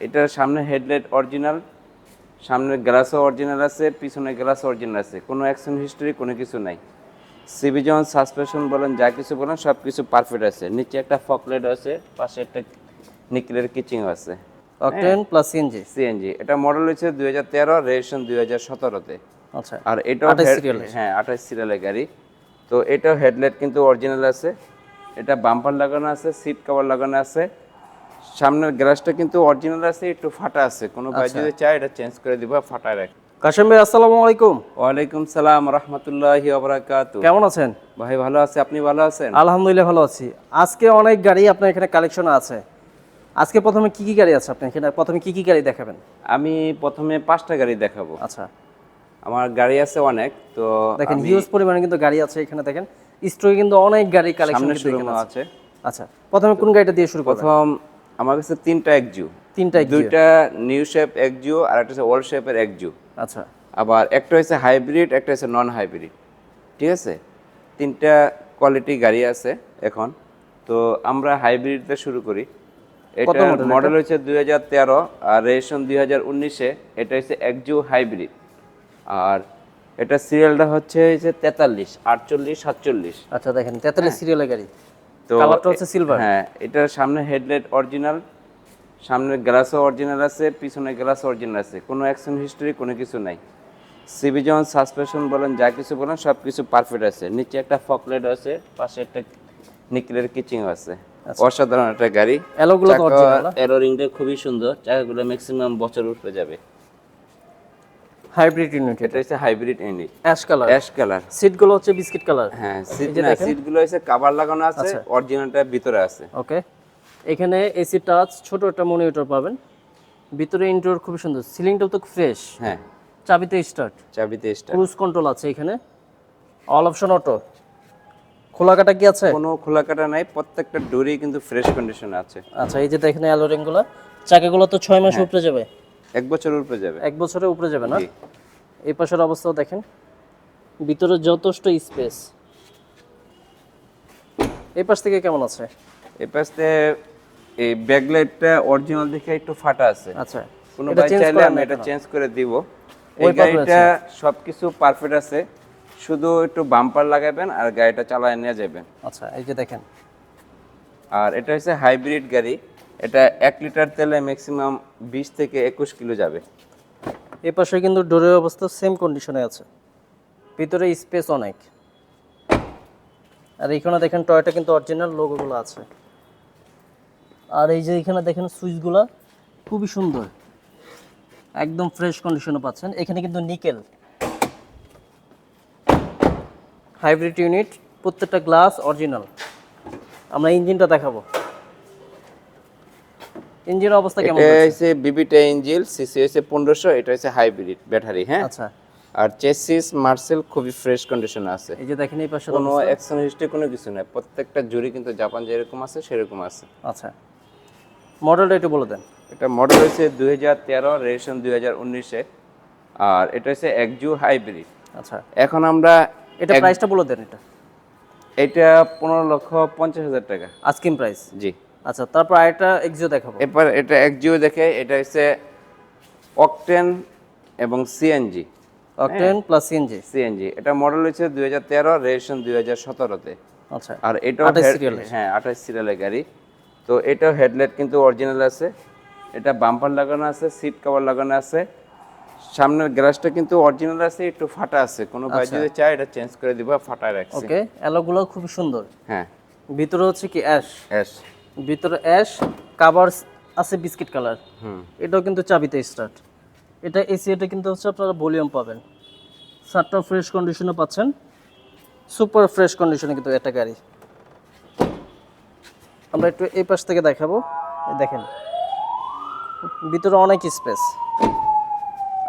এটার সামনে headlight original সামনের গ্লাসও অরিজিনাল আছে পিছনের গ্লাস অরিজিনাল আছে। কোনো অ্যাকশন হিস্টরি কোনো কিছু নাই। সিভিজন সাসপেনশন বলেন যা কিছু বলেন সব কিছু পারফেক্ট আছে। নিচে একটা ফকলেট আছে পাশে একটা নিকেলের কিচিং আছে। অকটেন প্লাস সিএনজি সিএনজি এটা মডেল হচ্ছে দুই হাজার তেরো রেজিস্ট্রেশন দুই হাজার সতেরোতে। আচ্ছা। আর এটাও 28 head- serial হ্যাঁ আঠাশ সিরিয়ালের গাড়ি। তো এটাও হেডলাইট কিন্তু অরিজিনাল আছে। এটা বাম্পার লাগানো আছে সিট কভার লাগানো আছে। সামনের গ্লাসটা কিন্তু অরিজিনাল আছে একটু ফাটা আছে। কোনো ভাই আচ্ছা। যদি চায় এটা চেঞ্জ করে দিব ফাটায় রাখ। কাশেম ভাই আসসালামু আলাইকুম। ওয়ালাইকুম সালাম রহমতুল্লাহি ওবরাকাতু কেমন আছেন? ভাই ভালো আছে আপনি ভালো আছেন? আলহামদুলিল্লাহ ভালো আছি। আজকে অনেক গাড়ি আপনার এখানে কালেকশন আছে। আজকে প্রথমে কি কি গাড়ি আছে আপনার এখানে? প্রথমে কি কি গাড়ি দেখাবেন? আমি প্রথমে পাঁচটা গাড়ি দেখাবো। আচ্ছা। আমার গাড়ি আছে অনেক তো দেখেন হিউজ পরিমাণে কিন্তু গাড়ি আছে এখানে দেখেন। স্টকে কিন্তু অনেক গাড়ি কালেকশন আছে। আচ্ছা প্রথমে কোন গাড়িটা দিয়ে শুরু প্রথম আমার কাছে তিনটা একজু তিনটা দুইটা নিউ শেপ একজু আর একটা হচ্ছে ওল্ড শেপের একজু আচ্ছা। আবার একটা হচ্ছে হাইব্রিড একটা হচ্ছে নন হাইব্রিড ঠিক আছে? তিনটা কোয়ালিটি গাড়ি আছে এখন। তো আমরা হাইব্রিডতে শুরু করি। এটা মডেল হচ্ছে দুই হাজার তেরো আর রেজিস্ট্রেশন দুই হাজার উনিশে এটা হচ্ছে একজু হাইব্রিড আর এটা সিরিয়ালটা হচ্ছে হচ্ছে তেতাল্লিশ আটচল্লিশ সাতচল্লিশ। আচ্ছা দেখেন তেতাল্লিশ সিরিয়ালের গাড়ি। তো কালারটা হচ্ছে সিলভার হ্যাঁ এটার সামনে হেডলাইট অরিজিনাল সামনের গ্লাসও অরিজিনাল আছে পিছনের গ্লাস অরিজিনাল আছে। কোনো অ্যাকশন হিস্টরি কোনো কিছু নাই। সিভিজন সাসপেনশন বলেন যা কিছু বলেন সব কিছু পারফেক্ট আছে। নিচে একটা ফকলেট আছে পাশে একটা নিকেলের কিচিং আছে। অসাধারণ একটা গাড়ি। না? এরো রিংটা খুবই সুন্দর চাকাগুলো ম্যাক্সিমাম বছর উঠে যাবে। হাইব্রিড ইউনিট এটা হচ্ছে hybrid unit ash colour ash colour সিটগুলো হচ্ছে বিস্কিট কালার হ্যাঁ সিট না সিটগুলো হচ্ছে কাভার লাগানো আছে আচ্ছা। অরিজিনালটা ভিতরে আছে। ওকে। এখানে এসি টাচ ছোট একটা মনিটর পাবেন। ভিতরে ইন্টেরিয়র খুব সুন্দর। সিলিংটাও তো ফ্রেশ হ্যাঁ। চাবিতে স্টার্ট চাবিতে স্টার ক্রুজ কন্ট্রোল আছে এখানে। অল অপশন অটো খোলা কাটা কি আছে? কোনো খোলা কাটা নাই প্রত্যেকটা ডোরই কিন্তু ফ্রেশ কন্ডিশন আছে। আচ্ছা এই যে দেখেন অ্যালোরিংগুলো। চাকাগুলো তো ছয় মাস উপরে যাবে। এক বছর উপরে যাবে। এক বছরের উপরে যাবে না? এই পাশের অবস্থাও দেখেন। ভিতরে যথেষ্ট স্পেস এই পাশ থেকে কেমন আছে? এই পাশে এই ব্যাকলাইটটা অরিজিনাল দেখে একটু ফাটা আছে। আচ্ছা। কোনো ভাই চাইলে আমি এটা চেঞ্জ করে দিব। এই গাড়িটা সবকিছু পারফেক্ট আছে। শুধু একটু বাম্পার লাগাবেন আর গাড়িটা চালায় নিয়ে যাবেন। আচ্ছা এই যে দেখেন। আর এটা হচ্ছে হাইব্রিড গাড়ি। এটা এক লিটার তেলে ম্যাক্সিমাম বিশ থেকে একুশ কিলো যাবে। এই পাশে কিন্তু ডোরের অবস্থা সেম কন্ডিশনে আছে। ভিতরে স্পেস অনেক। আর এইখানে দেখেন টয়টা কিন্তু অরিজিনাল লোগোগুলো আছে। আর এই যে এখানে দেখেন সুইচগুলো খুবই সুন্দর। একদম ফ্রেশ কন্ডিশনে পাচ্ছেন। এখানে কিন্তু নিকেল হাইব্রিড ইউনিট প্রত্যেকটা গ্লাস অরিজিনাল আমরা ইঞ্জিনটা দেখাবো। ইঞ্জিনের অবস্থা কেমন এটা? হচ্ছে? বিবিটা ইঞ্জিল সিসি হচ্ছে পনেরোশো এটা হচ্ছে হাইব্রিড ব্যাটারি হ্যাঁ? আচ্ছা। আর চেসিস মার্সেল খুবই ফ্রেশ কন্ডিশনে আছে। এই যে দেখেন এই পাশে কোনো অ্যাকশন হিস্ট্রি কোনো কিছু নাই। প্রত্যেকটা জুড়ি কিন্তু জাপান যেরকম আছে সেরকম আছে। আচ্ছা। মডেলটা একটু বলে দেন। এটা মডেল হচ্ছে দুই হাজার তেরো রেজিস্ট্রেশন দুই হাজার উনিশে। আর এটা হচ্ছে একজু হাইব্রিড আচ্ছা। এখন আমরা এটা প্রাইসটা বলে দেন এটা। এটা পনেরো লক্ষ পঞ্চাশ হাজার টাকা। আস্কিং প্রাইস জি। আচ্ছা তারপর আরেকটা এক্সিও দেখাবো। এরপর এটা একজিও দেখে এটা হচ্ছে অকটেন এবং CNG octane plus CNG CNG এটা মডেল হচ্ছে দুই হাজার তেরো রেজিস্ট্রেশন দুই হাজার সতেরোতে। আচ্ছা আর এটাও 28 head- serial এর। হ্যাঁ আঠাশ সিরিয়ালের গাড়ি। তো এটা হেডলাইট কিন্তু অরিজিনাল আছে। এটা বাম্পার লাগানো আছে সিট কভার লাগানো আছে। সামনের গ্লাসটা কিন্তু অরিজিনাল আছে একটু ফাটা আছে। কোনো ভাই আচ্ছা। যদি চায় এটা চেঞ্জ করে দিব ফাটা রাখছি। ওকে অ্যালোগুলো খুব সুন্দর। হ্যাঁ। ভিতরে হচ্ছে কি অ্যাশ অ্যাশ ভিতরে অ্যাশ কাভার আছে বিস্কিট কালার। হুম। এটাও কিন্তু চাবিতে স্টার্ট এটা এসি এটা কিন্তু হচ্ছে আপনারা ভলিউম পাবেন। সাতটা ফ্রেশ কন্ডিশনে পাচ্ছেন। সুপার ফ্রেশ কন্ডিশনে কিন্তু একটা গাড়ি। আমরা একটু এই পাশ থেকে দেখাবো। দেখেন। ভিতরে অনেক স্পেস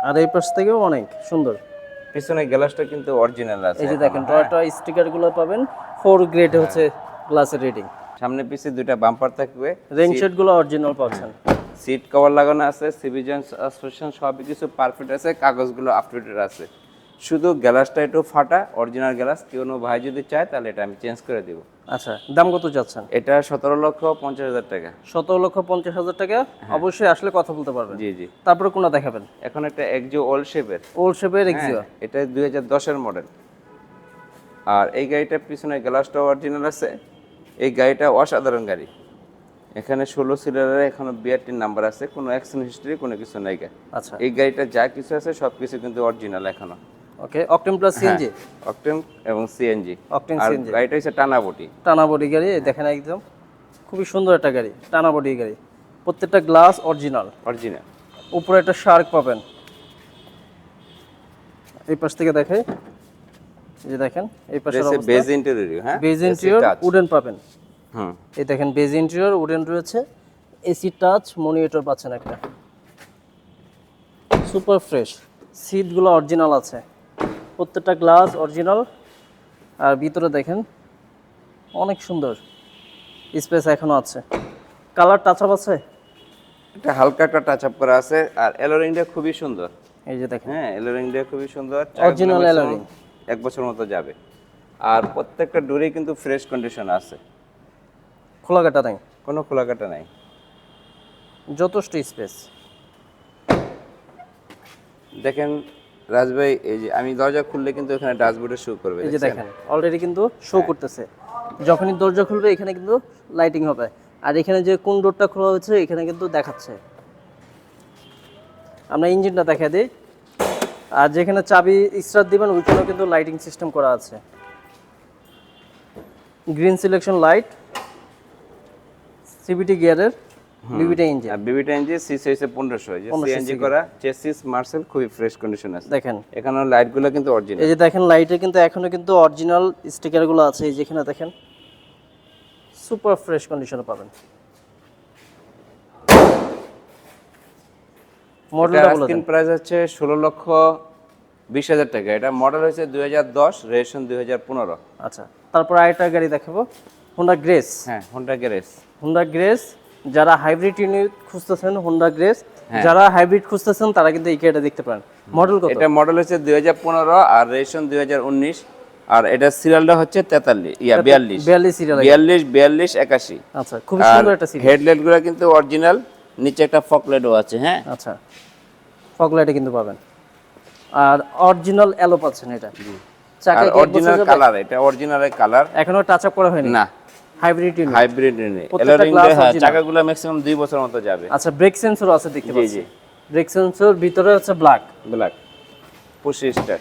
আর এই পাশ থেকেও অনেক সুন্দর। পিছনে গ্লাসটা কিন্তু অরিজিনাল আছে এই যে দেখেন টয়টা স্টিকারগুলো পাবেন। ফোর গ্রেড হচ্ছে গ্লাসের রেটিং সামনে পিছে দুইটা বাম্পার থাকবে। রেইন শেডগুলো অরিজিনাল পাচ্ছেন। সিট কভার লাগানো আছে সিভিজন সাসপেনশন সব কিছু পারফেক্ট আছে কাগজগুলো আপডেটেড আছে। শুধু গ্লাসটা একটু ফাটা অরিজিনাল গ্লাস কোনো ভাই যদি চায় তাহলে এটা আমি চেঞ্জ করে দিব। আচ্ছা দাম কত যাচ্ছেন? এটা সতেরো লক্ষ পঞ্চাশ হাজার টাকা। সতেরো লক্ষ পঞ্চাশ হাজার টাকা? অবশ্যই আসলে কথা বলতে পারবেন। জি জি। তারপরে কোনটা দেখাবেন? এখন একটা একজো ওল্ড শেপের ওল্ড শেপের এক্সিও এটা দুই হাজার দশের মডেল আর এই গাড়িটার পিছনে গ্লাসটা অরিজিনাল আছে। এই গাড়িটা অসাধারণ গাড়ি। এখানে ষোলো সিলিন্ডারে এখনও বিআরটির নাম্বার আছে কোনো অ্যাক্সিডেন্ট হিস্ট্রি কোনো কিছু নাই আচ্ছা। এই গাড়িটা যা কিছু আছে সব কিছু কিন্তু অরিজিনাল এখনও। Okay octane plus CNG octane এবং সিএনজি অকটেন সিএনজি গাড়িটা হচ্ছে টানাবটি। টানা বডি গাড়ি দেখেন একদম। খুবই সুন্দর একটা গাড়ি টানা বডি গাড়ি। প্রত্যেকটা গ্লাস অরিজিনাল অরিজিনাল উপরে একটা শার্ক পাবেন। এই পাশ থেকে দেখাই যে দেখেন এই বেজ ইন্টেরিয়র হ্যাঁ? বেজ ইন্টেরিয়র উডেন পাবেন। হুম। এই দেখেন বেজ ইন্টেরিয়র উডেন রয়েছে। এসি টাচ মনিটর পাচ্ছেন একটা। সুপার ফ্রেশ সিটগুলো অরিজিনাল আছে। প্রত্যেকটা গ্লাস অরিজিনাল আর ভিতরে দেখেন অনেক সুন্দর। স্পেস এখনও আছে। কালার টাচ আপ আছে? এটা হালকা একটা টাচ আপ করা আছে। আর এলোরিংটা খুবই সুন্দর। এই যে দেখেন। হ্যাঁ এলোরিংটা খুবই সুন্দর। চাকাগুলো এলোরিং। এক বছর মতো যাবে। আর প্রত্যেকটা ডোরে কিন্তু ফ্রেশ কন্ডিশন আছে। খোলা কাটা নাই? কোনো খোলা কাটা নাই। যথেষ্ট স্পেস দেখেন রাজভাই এই যে আমি দরজা খুললে কিন্তু এখানে ডাস্টবোর্ডে শো করবে এই যে দেখেন অলরেডি কিন্তু শো করতেছে। যখনই দরজা খুলবে এখানে কিন্তু লাইটিং হবে। আর এখানে যে কোন ডোরটা খোলা হয়েছে এখানে কিন্তু দেখাচ্ছে। আমরা ইঞ্জিনটা দেখা দিই। আর যেখানে চাবি স্টার্ট দিবেন ওইখানেও কিন্তু লাইটিং সিস্টেম করা আছে। গ্রিন সিলেকশন লাইট সিবিটি গিয়ারের বিবিটা ইঞ্জিন আর বিবিটা ইঞ্জিন সিসি হয়েছে পনেরোশো। যে 1500 সিএনজি করা চেসিস মার্সেল খুবই ফ্রেশ কন্ডিশন আছে। দেখেন। এখানে লাইটগুলো কিন্তু অরিজিনাল এই যে দেখেন লাইটে কিন্তু এখনও কিন্তু অরিজিনাল স্টিকারগুলো আছে এই যেখানে দেখেন সুপার ফ্রেশ কন্ডিশনে পাবেন। মডেলটা বলে প্রাইস হচ্ছে ষোলো লক্ষ বিশ হাজার টাকা। এটা মডেল হয়েছে দুই হাজার দশ রেজিস্ট্রেশন দুই হাজার পনেরো। আচ্ছা তারপর আরেকটা গাড়ি দেখাবো। হোন্ডা গ্রেস হ্যাঁ হোন্ডা গ্যারেজ হোন্ডা গ্রেস যারা হাইব্রিড ইউনিট খুঁজতেছেন হোন্ডা গ্রেস। যারা হাইব্রিড খুঁজতেছেন তারা কিন্তু এই গাড়িটা দেখতে পারেন। মডেল কত? এটা মডেল হচ্ছে দুই হাজার পনেরো আর রেজিস্ট্রেশন দুই হাজার উনিশ। আর এটা সিরিয়ালটা হচ্ছে তেতাল্লিশ ইয়া বিয়াল্লিশ। বিয়াল্লিশ সিরিয়াল বিয়াল্লিশ বিয়াল্লিশ একাশি। আচ্ছা আর সুন্দর একটা হেডলাইটগুলো কিন্তু অরিজিনাল নিচে একটা ফকলেটও আছে হ্যাঁ? আচ্ছা। ফগ লাইটে কিন্তু পাবেন। আর অরিজিনাল অ্যালো পাচ্ছেন এটা। চাকা অরিজিনাল কালার এটা অরিজিনাল কালার। এখনও টাচ আপ করা হয়নি? না। হাইব্রিড ইউনিট হাইব্রিড প্রত্যেকটা এলোরিং। চাকাগুলো ম্যাক্সিমাম দুই বছর মতো যাবে। আচ্ছা ব্রেক সেন্সর আছে দেখতে পাচ্ছি। জি। জি ব্রেক সেন্সর ভিতরে হচ্ছে ব্ল্যাক ব্ল্যাক পুশি স্টার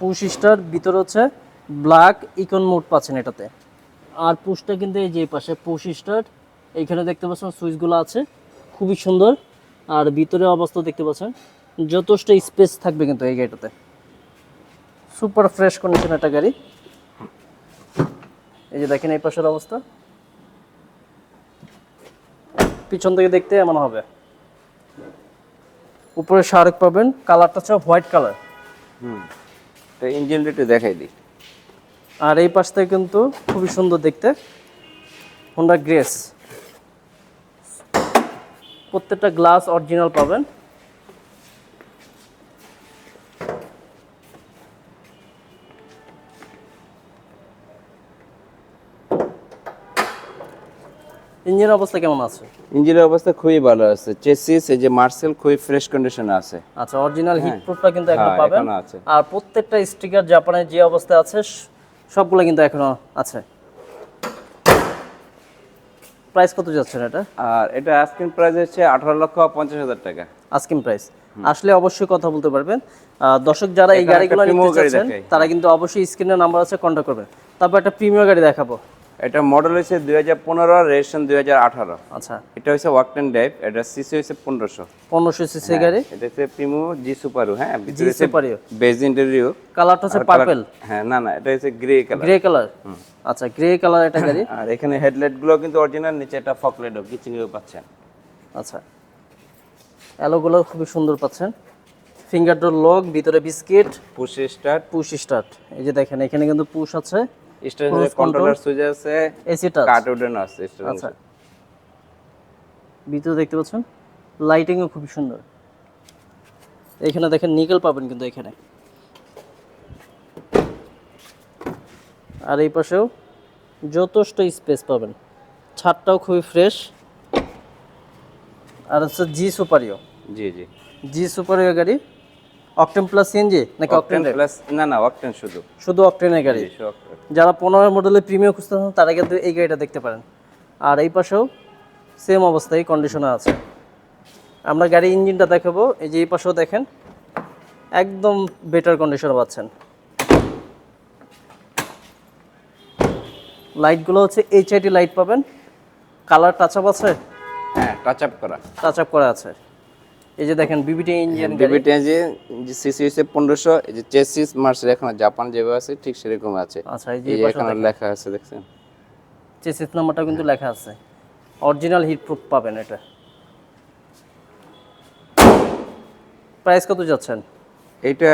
পুশ স্টার ভিতরে হচ্ছে ব্ল্যাক ইকন মোড পাচ্ছেন এটাতে। আর পুশটা কিন্তু এই যে পাশে পুশ স্টার এইখানে দেখতে পাচ্ছেন সুইচগুলো আছে। খুবই সুন্দর। আর ভিতরে অবস্থা দেখতে পাচ্ছেন যথেষ্ট স্পেস থাকবে কিন্তু এই গাড়িটাতে। সুপার ফ্রেশ কন্ডিশন একটা গাড়ি। এই যে দেখেন এই পাশের অবস্থা। পিছন থেকে দেখতে এমন হবে। উপরে শার্ক পাবেন কালারটা হচ্ছে হোয়াইট কালার হুম তো ইঞ্জিনটা একটু দেখাই দিই। আর এই পাশ থেকে কিন্তু খুবই সুন্দর দেখতে হোন্ডা গ্রেস প্রত্যেকটা গ্লাস অরিজিনাল পাবেন। ইঞ্জিনের অবস্থা কেমন আছে? ইঞ্জিনের অবস্থা খুবই ভালো আছে। চেসিস এই যে মার্সেল খুবই ফ্রেশ কন্ডিশনে আছে। আচ্ছা অরিজিনাল হিট প্রুফটা কিন্তু এখনও হ্যাঁ, পাবেন আর প্রত্যেকটা স্টিকার জাপানের যে অবস্থায় আছে সবগুলো কিন্তু এখনও আছে। প্রাইস কত যাচ্ছে এটা? আর এটা আস্কিং প্রাইস হচ্ছে আঠারো লক্ষ পঞ্চাশ হাজার টাকা। আস্কিং প্রাইস আসলে অবশ্যই কথা বলতে পারবেন। দর্শক যারা এই গাড়িগুলো নিতে চাচ্ছেন তারা কিন্তু অবশ্যই স্ক্রিনে নাম্বার আছে কন্ট্যাক্ট করবেন। তারপর একটা প্রিমিয়ার গাড়ি দেখাবো। এটা মডেল হচ্ছে দুই হাজার পনেরো রেজিস্ট্রেশন দুই হাজার আঠারো। আচ্ছা। এটা হচ্ছে ওয়াকটেন ড্রাইভ এটা সিসি হচ্ছে পনেরোশো। পনেরোশো সিসি গাড়ি? এটা হচ্ছে প্রিমো জি সুপারু হ্যাঁ জি সুপারিও বেজ ইন্টেরিও কালারটা হচ্ছে পার্পেল হ্যাঁ না না এটা হচ্ছে গ্রে কালার গ্রে কালার আচ্ছা গ্রে কালার একটা গাড়ি। আর এখানে হেডলাইটগুলো কিন্তু অরিজিনাল নিচে একটা ফকলেটও কিচিংও পাচ্ছেন। আচ্ছা। অ্যালোগুলো খুবই সুন্দর পাচ্ছেন। ফিঙ্গার ডোর লক ভিতরে biscuit push start push start এই যে দেখেন এখানে কিন্তু পুশ আছে। Cruise কন্ট্রোলার সুইচ আছে এসি টাচ কার্টুডেন আছে starter আচ্ছা। ভিতরে দেখতে পাচ্ছেন? লাইটিংও খুব সুন্দর। এখানে দেখেন নিকেল পাবেন কিন্তু এখানে। আর এই পাশেও যথেষ্ট স্পেস পাবেন। ছাদটাও খুবই ফ্রেশ আর হচ্ছে জি সুপারিও জি জি। জি সুপারিও গাড়ি অকটেন প্লাস সিএনজি নাকি অকটেন প্লাস না না অকটেন শুধু। শুধু অকটেনের গাড়ি। যারা পনেরো মডেলের প্রিমিয়াম খুঁজতেছেন তারা কিন্তু এই গাড়িটা দেখতে পারেন। আর এই পাশেও সেম অবস্থায় কন্ডিশনে আছে। আমরা গাড়ির ইঞ্জিনটা দেখাবো। এই যে এই পাশেও দেখেন একদম বেটার কন্ডিশনে পাচ্ছেন। লাইটগুলো হচ্ছে এইচআইটি লাইট পাবেন। কালার টাচ আপ আছে? হ্যাঁ টাচ আপ করা। টাচ আপ করা আছে। এই যে দেখেন বিবিটি ইঞ্জিন বিবিটি যে সিসি হচ্ছে পনেরোশো এই যে চেসিস মার্সের এখন জাপান যেভাবে আছে ঠিক সেরকম আছে। আচ্ছা এই যে এখানে লেখা আছে দেখছেন? চেসিস নাম্বারটা কিন্তু লেখা আছে। অরিজিনাল হিট প্রুফ পাবেন এটা। প্রাইস কত যাচ্ছেন? এইটা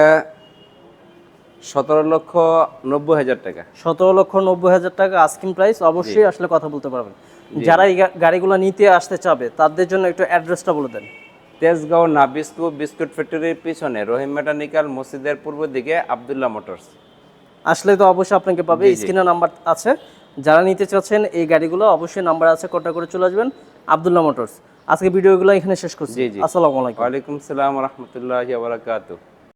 সতেরো লক্ষ নব্বই হাজার টাকা। সতেরো লক্ষ নব্বই হাজার টাকা আস্কিং প্রাইস অবশ্যই আসলে কথা বলতে পারবেন। যারা এই গাড়িগুলো নিতে আসতে চাবে তাদের জন্য একটু অ্যাড্রেসটা বলে দেন। তেজগাঁও নাবিস্কু বিস্কুট ফ্যাক্টরির পিছনে রহিম মেটানিক্যাল মসজিদের পূর্ব দিকে আবদুল্লাহ মোটরস। আসলে তো অবশ্যই আপনাকে পাবে স্ক্রিনে নাম্বার আছে। যারা নিতে চাচ্ছেন এই গাড়িগুলো অবশ্যই নাম্বার আছে কটা করে চলে আসবেন আবদুল্লাহ মোটরস। আজকে ভিডিওগুলো এখানে শেষ করছি। আসসালামু আলাইকুম। ওয়ালাইকুম সালাম রহমতুল্লাহ